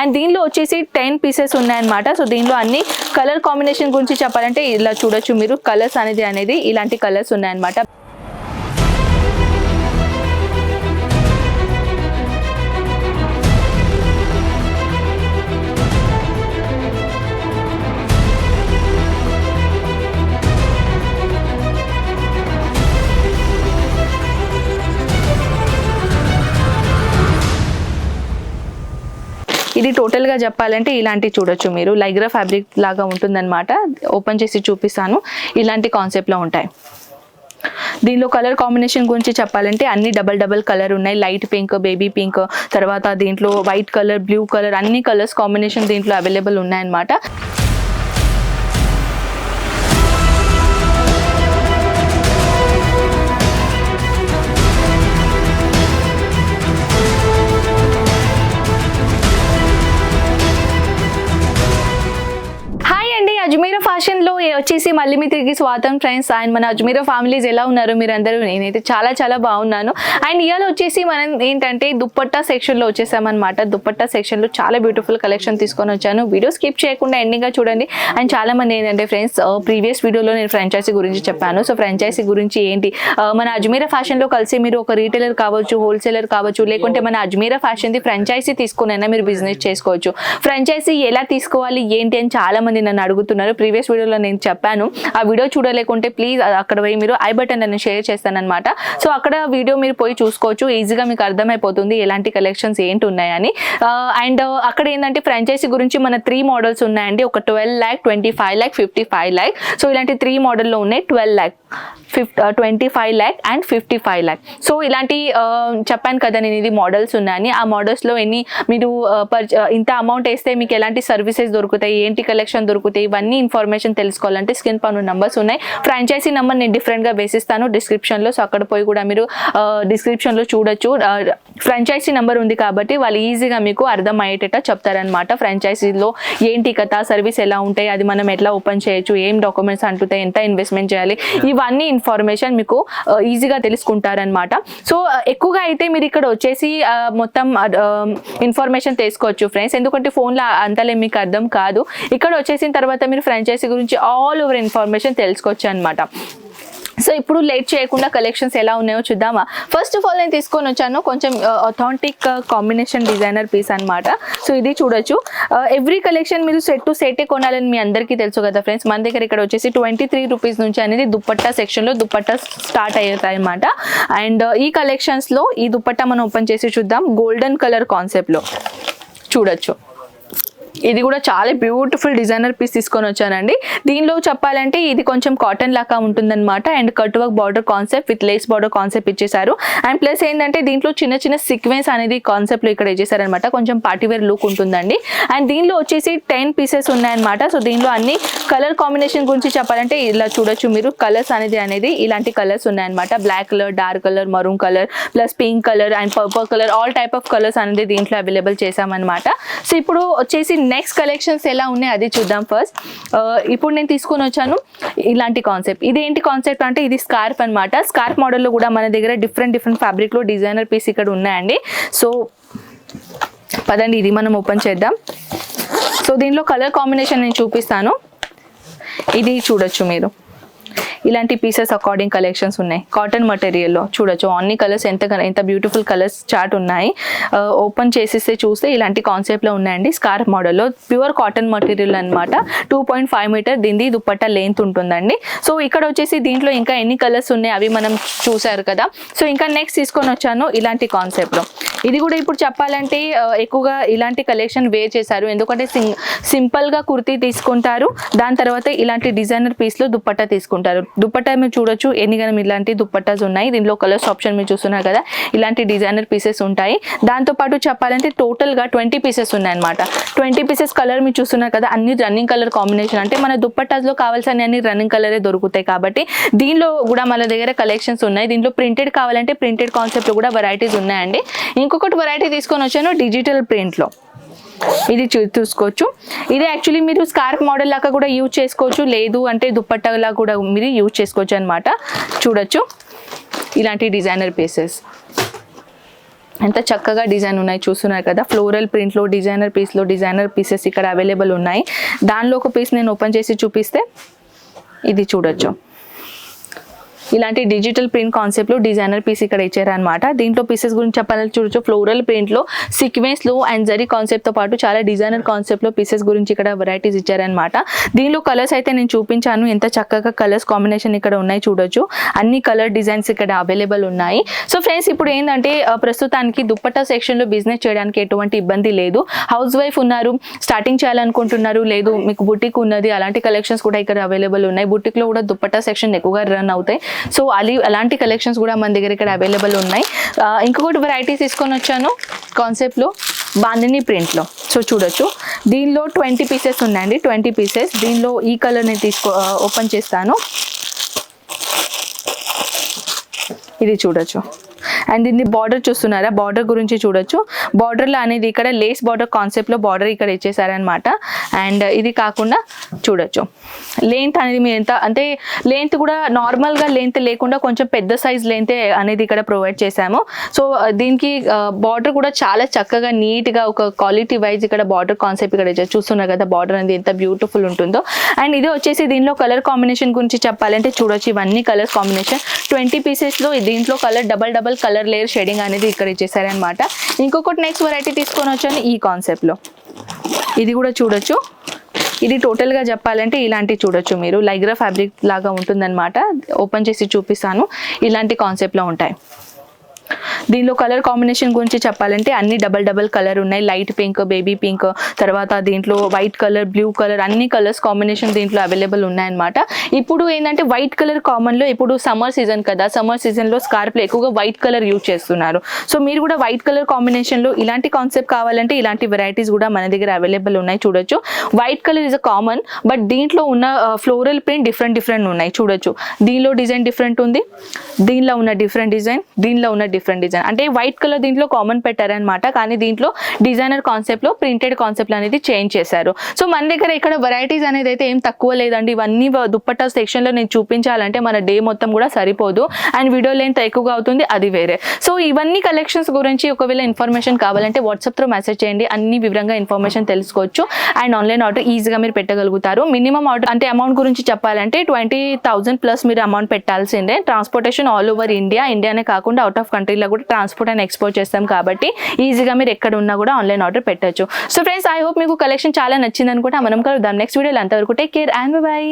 And దీనిలో వచ్చేసి ten pieces ఉన్నాయన్నమాట. సో దీనిలో అన్ని కలర్ కాంబినేషన్ గురించి చెప్పాలంటే ఇలా చూడొచ్చు మీరు. కలర్స్ అనేది అనేది ఇలాంటి కలర్స్ ఉన్నాయన్నమాట. ఇది టోటల్గా చెప్పాలంటే ఇలాంటి చూడొచ్చు మీరు. లైగ్రా ఫ్యాబ్రిక్ లాగా ఉంటుందన్నమాట. ఓపెన్ చేసి చూపిస్తాను. ఇలాంటి కాన్సెప్ట్లో ఉంటాయి. దీనిలో కలర్ కాంబినేషన్ గురించి చెప్పాలంటే అన్ని డబల్ డబల్ కలర్ ఉన్నాయి. లైట్ పింక్ బేబీ పింక్ తర్వాత దీంట్లో వైట్ కలర్ బ్లూ కలర్ అన్ని కలర్స్ కాంబినేషన్ దీంట్లో అవైలబుల్ ఉన్నాయన్నమాట. ఫ్యాషన్లో ఫ్యాషన్లో వచ్చేసి మళ్ళీ మీ తిరిగి స్వాతం ఫ్రెండ్స్ అండ్ మన అజ్మీరా ఫ్యామిలీస్ ఎలా ఉన్నారు మీరు అందరూ నేనైతే చాలా చాలా బాగున్నాను. అండ్ ఇవాళ వచ్చేసి మనం ఏంటంటే దుప్పట్టా సెక్షన్లో వచ్చేసామన్నమాట. దుప్పట్టా సెక్షన్లో చాలా బ్యూటిఫుల్ కలెక్షన్ తీసుకొని వచ్చాను. వీడియో స్కిప్ చేయకుండా ఎండింగ్గా చూడండి. అండ్ చాలా మంది ఏంటంటే ఫ్రెండ్స్ ప్రీవియస్ వీడియోలో నేను ఫ్రాంచైజీ గురించి చెప్పాను. సో ఫ్రాంచైజీ గురించి ఏంటి? మన అజ్మీరా ఫ్యాషన్లో కలిసి మీరు ఒక రీటైలర్ కావచ్చు హోల్సేలర్ కావచ్చు లేకుంటే మన అజ్మీరా ఫ్యాషన్ ది ఫ్రాంచైజీ తీసుకునైనా మీరు బిజినెస్ చేసుకోవచ్చు. ఫ్రాంచైజీ ఎలా తీసుకోవాలి ఏంటి అని చాలా మంది నన్ను అడుగుతున్నారు. ప్రీవియస్ వీడియోలో నేను చెప్పాను. ఆ వీడియో చూడలేకుంటే ప్లీజ్ అక్కడ పోయి మీరు ఐ బటన్ నేను షేర్ చేస్తానమాట సో అక్కడ వీడియో మీరు పోయి చూసుకోవచ్చు. ఈజీగా మీకు అర్థమైపోతుంది ఎలాంటి కలెక్షన్స్ ఏంటి ఉన్నాయని. అండ్ అక్కడ ఏంటంటే ఫ్రాంచైజీ గురించి మన త్రీ మోడల్స్ ఉన్నాయండి. ఒక twelve lakh twenty five lakh fifty five lakh so ఇలాంటి త్రీ మోడల్లో ఉన్నాయి twelve lakh fif twenty five lakh and fifty five lakh so ఇలాంటి చెప్పాను కదా నేను ఇది మోడల్స్ ఉన్నాయని. ఆ మోడల్స్లో ఎన్ని మీరు ఇంత అమౌంట్ వేస్తే మీకు ఎలాంటి సర్వీసెస్ దొరుకుతాయి? ఏంటి కలెక్షన్ దొరుకుతాయి? ఇవన్నీ ఇన్ఫర్మేషన్ తెలుసుకోవాలంటే స్కిన్ పన్ను నంబర్స్ ఉన్నాయి. ఫ్రాంచైజీ నెంబర్ నేను డిఫరెంట్గా వేసిస్తాను డిస్క్రిప్షన్లో సో అక్కడ పోయి కూడా మీరు డిస్క్రిప్షన్లో చూడొచ్చు. ఫ్రాంచైజీ నెంబర్ ఉంది కాబట్టి వాళ్ళు ఈజీగా మీకు అర్థమయ్యేటట్టు చెప్తారనమాట ఫ్రాంచైజీలో ఏంటి కథ సర్వీస్ ఎలా ఉంటాయి అది మనం ఎట్లా ఓపెన్ చేయొచ్చు ఏం డాక్యుమెంట్స్ అంటుతాయి ఎంత ఇన్వెస్ట్మెంట్ చేయాలి ఇవన్నీ ఇన్ఫర్మేషన్ మీకు ఈజీగా తెలుసుకుంటారనమాట సో ఎక్కువగా అయితే మీరు ఇక్కడ వచ్చేసి మొత్తం ఇన్ఫర్మేషన్ తీసుకోవచ్చు ఫ్రెండ్స్ ఎందుకంటే ఫోన్లో అంతలే మీకు అర్థం కాదు. ఇక్కడ వచ్చేసిన తర్వాత మీరు ఫ్రాంచైజీ గురించి ఆల్ ఓవర్ ఇన్ఫర్మేషన్ తెలుసుకోవచ్చు అనమాట సో ఇప్పుడు లేట్ చేయకుండా కలెక్షన్స్ ఎలా ఉన్నాయో చూద్దామా? ఫస్ట్ ఆఫ్ ఆల్ నేను తీసుకొని వచ్చాను కొంచెం అథాంటిక్ కాంబినేషన్ డిజైనర్ పీస్ అనమాట సో ఇది చూడొచ్చు. ఎవ్రీ కలెక్షన్ మీరు సెట్ టు సెటే కొనాలని మీ అందరికీ తెలుసు కదా ఫ్రెండ్స్ మన దగ్గర ఇక్కడ వచ్చేసి ట్వంటీ త్రీ రూపీస్ నుంచి అనేది దుప్పట్టా సెక్షన్లో దుప్పట్టా స్టార్ట్ అవుతాయి అనమాట అండ్ ఈ కలెక్షన్స్లో ఈ దుప్పట్టా మనం ఓపెన్ చేసి చూద్దాం. గోల్డెన్ కలర్ కాన్సెప్ట్లో చూడొచ్చు. ఇది కూడా చాలా బ్యూటిఫుల్ డిజైనర్ పీస్ తీసుకొని వచ్చానండి. దీనిలో చెప్పాలంటే ఇది కొంచెం కాటన్ లాగా ఉంటుందన్నమాట. And cut work border concept with lace border concept ఇచ్చేసారు అండ్ ప్లస్ ఏంటంటే దీంట్లో చిన్న చిన్న సిక్వెన్స్ అనేది కాన్సెప్ట్లో ఇక్కడ ఇచ్చేసారనమాట కొంచెం పార్టీవేర్ లుక్ ఉంటుందండి. అండ్ దీనిలో వచ్చేసి టెన్ పీసెస్ ఉన్నాయన్నమాట. సో దీనిలో అన్ని కలర్ కాంబినేషన్ గురించి చెప్పాలంటే ఇలా చూడొచ్చు మీరు. కలర్స్ అనేది అనేది ఇలాంటి కలర్స్ ఉన్నాయన్నమాట. Black colour dark colour maroon colour plus pink colour and purple colour all type of colours అనేది దీంట్లో అవైలబుల్ చేసామన్నమాట సో ఇప్పుడు వచ్చేసి నెక్స్ట్ కలెక్షన్స్ ఎలా ఉన్నాయి అది చూద్దాం ఫస్ట్ uh, ఇప్పుడు నేను తీసుకొని వచ్చాను ఇలాంటి కాన్సెప్ట్ ఇది ఏంటి కాన్సెప్ట్ అంటే ఇది స్కార్ఫ్ అన్నమాట. స్కార్ఫ్ మోడల్లో కూడా మన దగ్గర డిఫరెంట్ డిఫరెంట్ ఫ్యాబ్రిక్లో డిజైనర్ పీస్ ఇక్కడ ఉన్నాయండి. సో పదండి ఇది మనం ఓపెన్ చేద్దాం. సో దీనిలో కలర్ కాంబినేషన్ నేను చూపిస్తాను. ఇది చూడొచ్చు మీరు. ఇలాంటి పీసెస్ అకార్డింగ్ కలెక్షన్స్ ఉన్నాయి. కాటన్ మటీరియల్లో చూడొచ్చు. అన్ని కలర్స్ ఎంత ఎంత బ్యూటిఫుల్ కలర్స్ చార్ట్ ఉన్నాయి. Uh, ఓపెన్ చేసేస్తే చూస్తే ఇలాంటి కాన్సెప్ట్లో ఉన్నాయండి. స్కార్ఫ్ మోడల్లో ప్యూర్ కాటన్ మటీరియల్ అన్నమాట. టూ పాయింట్ ఫైవ్ మీటర్ దీని దుప్పట్టా లెంత్ ఉంటుందండి. సో ఇక్కడ వచ్చేసి దీంట్లో ఇంకా ఎన్ని కలర్స్ ఉన్నాయి అవి మనం చూసారు కదా. సో ఇంకా నెక్స్ట్ తీసుకొని వచ్చాను ఇలాంటి కాన్సెప్ట్లో ఇది కూడా ఇప్పుడు చెప్పాలంటే uh, ఎక్కువగా ఇలాంటి కలెక్షన్ వేర్ చేశారు. ఎందుకంటే సింపుల్గా కుర్తీ తీసుకుంటారు. దాని తర్వాత ఇలాంటి డిజైనర్ పీస్లో దుప్పట్టా తీసుకుంటారు. దుప్పట్టా మీరు చూడొచ్చు. ఎన్నికనం ఇలాంటి దుప్పట్టాస్ ఉన్నాయి. దీనిలో కలర్స్ ఆప్షన్ మీరు చూస్తున్నారు కదా. ఇలాంటి డిజైనర్ పీసెస్ ఉంటాయి. దాంతోపాటు చెప్పాలంటే టోటల్గా ట్వంటీ పీసెస్ ఉన్నాయన్నమాట. ట్వంటీ పీసెస్ కలర్ మీరు చూస్తున్నారు కదా. అన్ని రన్నింగ్ కలర్ కాంబినేషన్ అంటే మన దుప్పట్టాస్లో కావాల్సిన అన్ని రన్నింగ్ కలరే దొరుకుతాయి కాబట్టి దీనిలో కూడా మన దగ్గర కలెక్షన్స్ ఉన్నాయి. దీంట్లో ప్రింటెడ్ కావాలంటే ప్రింటెడ్ కాన్సెప్ట్లో కూడా వెరైటీస్ ఉన్నాయండి. ఇంకొకటి వెరైటీ తీసుకొని వచ్చాను డిజిటల్ ప్రింట్లో ఇది చూ చూసుకోవచ్చు. ఇది యాక్చువల్లీ మీరు స్కార్ఫ్ మోడల్ లాగా కూడా యూజ్ చేసుకోవచ్చు. లేదు అంటే దుప్పట్టలా కూడా మీరు యూజ్ చేసుకోవచ్చు అనమాట చూడొచ్చు. ఇలాంటి డిజైనర్ పీసెస్ ఎంత చక్కగా డిజైన్ ఉన్నాయి చూస్తున్నారు కదా. ఫ్లోరల్ ప్రింట్లో డిజైనర్ పీస్లో డిజైనర్ పీసెస్ ఇక్కడ అవైలబుల్ ఉన్నాయి. దానిలో ఒక పీస్ నేను ఓపెన్ చేసి చూపిస్తే ఇది చూడొచ్చు. ఇలాంటి డిజిటల్ ప్రింట్ కాన్సెప్ట్లో డిజైనర్ పీస్ ఇక్కడ ఇచ్చారనమాట దీంట్లో పీసెస్ గురించి చెప్పాలంటే చూడొచ్చు. ఫ్లోరల్ ప్రింట్లో సీక్వెన్స్లో అండ్ జరీ కాన్సెప్ట్తో పాటు చాలా డిజైనర్ కాన్సెప్ట్లో పీసెస్ గురించి ఇక్కడ వెరైటీస్ ఇచ్చారనమాట దీనిలో కలర్స్ అయితే నేను చూపించాను. ఎంత చక్కగా కలర్స్ కాంబినేషన్ ఇక్కడ ఉన్నాయి చూడొచ్చు. అన్ని కలర్ డిజైన్స్ ఇక్కడ అవైలబుల్ ఉన్నాయి. సో ఫ్రెండ్స్ ఇప్పుడు ఏంటంటే ప్రస్తుతానికి దుప్పట్టా సెక్షన్లో బిజినెస్ చేయడానికి ఎటువంటి ఇబ్బంది లేదు. హౌస్ వైఫ్ ఉన్నారు స్టార్టింగ్ చేయాలనుకుంటున్నారు. లేదు మీకు బుటిక్ ఉన్నది. అలాంటి కలెక్షన్స్ కూడా ఇక్కడ అవైలబుల్ ఉన్నాయి. బుటిక్లో కూడా దుప్పట్టా సెక్షన్ ఎక్కువగా రన్ అవుతాయి. సో అలి అలాంటి కలెక్షన్స్ కూడా మన దగ్గర ఇక్కడ అవైలబుల్ ఉన్నాయి. ఇంకొకటి వెరైటీస్ తీసుకొని వచ్చాను కాన్సెప్ట్లో బాందిని ప్రింట్లో సో చూడొచ్చు. దీనిలో ట్వంటీ పీసెస్ ఉన్నాయండి ట్వంటీ పీసెస్ దీనిలో ఈ కలర్ని తీసుకో ఓపెన్ చేస్తాను. ఇది చూడొచ్చు. అండ్ దీన్ని బార్డర్ చూస్తున్నారా? బార్డర్ గురించి చూడొచ్చు. బార్డర్లో అనేది ఇక్కడ లేస్ బార్డర్ కాన్సెప్ట్లో బార్డర్ ఇక్కడ ఇచ్చేసారనమాట అండ్ ఇది కాకుండా చూడొచ్చు. లెంత్ అనేది మీరు ఎంత అంటే లెంత్ కూడా నార్మల్గా లెంత్ లేకుండా కొంచెం పెద్ద సైజ్ లెంత్ అనేది ఇక్కడ ప్రొవైడ్ చేశాము. సో దీనికి బార్డర్ కూడా చాలా చక్కగా నీట్గా ఒక క్వాలిటీ వైజ్ ఇక్కడ బార్డర్ కాన్సెప్ట్ ఇక్కడ చూస్తున్నారు కదా బార్డర్ అనేది ఎంత బ్యూటిఫుల్ ఉంటుందో. అండ్ ఇది వచ్చేసి దీనిలో కలర్ కాంబినేషన్ గురించి చెప్పాలంటే చూడొచ్చు. ఇవన్నీ కలర్ కాంబినేషన్ ట్వంటీ పీసెస్లో దీంట్లో colour double double colour layer shading అనేది ఇక్కడ ఇచ్చేసారనమాట ఇంకొకటి నెక్స్ట్ వెరైటీ తీసుకొని వచ్చాను ఈ కాన్సెప్ట్లో ఇది కూడా చూడొచ్చు. ఇది టోటల్గా చెప్పాలంటే ఇలాంటివి చూడొచ్చు మీరు. లైగ్రా ఫ్యాబ్రిక్ లాగా ఉంటుందన్నమాట. ఓపెన్ చేసి చూపిస్తాను. ఇలాంటి కాన్సెప్ట్లో ఉంటాయి. దీనిలో కలర్ కాంబినేషన్ గురించి చెప్పాలంటే అన్ని డబల్ డబల్ కలర్ ఉన్నాయి. లైట్ పింక్ బేబీ పింక్ తర్వాత దీంట్లో వైట్ కలర్ బ్లూ కలర్ అన్ని కలర్స్ కాంబినేషన్ దీంట్లో అవైలబుల్ ఉన్నాయన్నమాట. ఇప్పుడు ఏంటంటే వైట్ కలర్ కామన్లో ఇప్పుడు సమ్మర్ సీజన్ కదా సమ్మర్ సీజన్లో స్కార్ప్లో ఎక్కువగా వైట్ కలర్ యూజ్ చేస్తున్నారు. సో మీరు కూడా వైట్ కలర్ కాంబినేషన్లో ఇలాంటి కాన్సెప్ట్ కావాలంటే ఇలాంటి వెరైటీస్ కూడా మన దగ్గర అవైలబుల్ ఉన్నాయి చూడొచ్చు. White colour is a common but దీంట్లో ఉన్న ఫ్లోరల్ ప్రింట్ డిఫరెంట్ డిఫరెంట్ ఉన్నాయి చూడొచ్చు. దీనిలో డిజైన్ డిఫరెంట్ ఉంది. దీనిలో ఉన్న డిఫరెంట్ డిజైన్ దీనిలో ఉన్న డిఫరెంట్ డిజైన్ అంటే వైట్ కలర్ దీంట్లో కామన్ పెట్టారనమాట కానీ దీంట్లో డిజైనర్ కాన్సెప్ట్లో ప్రింటెడ్ కాన్సెప్ట్ అనేది చేంజ్ చేశారు. సో మన దగ్గర ఇక్కడ వెరైటీస్ అనేది అయితే ఏం తక్కువ లేదండి. ఇవన్నీ దుప్పట్టా సెక్షన్లో నేను చూపించాలంటే మన డే మొత్తం కూడా సరిపోదు. అండ్ వీడియో లెంత్ ఎక్కువగా అవుతుంది అది వేరే. సో ఇవన్నీ కలెక్షన్స్ గురించి ఒకవేళ ఇన్ఫర్మేషన్ కావాలంటే వాట్సాప్ త్రూ మెసేజ్ చేయండి. అన్ని వివరంగా ఇన్ఫర్మేషన్ తెలుసుకోవచ్చు. అండ్ ఆన్లైన్ ఆర్డర్ ఈజీగా మీరు పెట్టగలుగుతారు. మినిమం ఆర్డర్ అంటే అమౌంట్ గురించి చెప్పాలంటే ట్వంటీ థౌసండ్ ప్లస్ మీరు అమౌంట్ పెట్టాల్సిందే. ట్రాన్స్పోర్టేషన్ ఆల్ ఓవర్ ఇండియా ఇండియానే కాకుండా అవుట్ ఆఫ్ కంట్రీలో కూడా ట్రాన్స్పోర్ట్ అండ్ ఎక్స్పోర్ట్ చేస్తాం కాబట్టి ఈజీగా మీరు ఎక్కడ ఉన్నా కూడా ఆన్లైన్ ఆర్డర్ పెట్టొచ్చు. సో ఫ్రెండ్స్ ఐ హోప్ మీకు కలెక్షన్ చాలా నచ్చింది అనుకుంటా మనం కలుద్దాం. నెక్స్ట్ వీడియోలో అంతవరకు టేక్ కేర్ అండ్ బై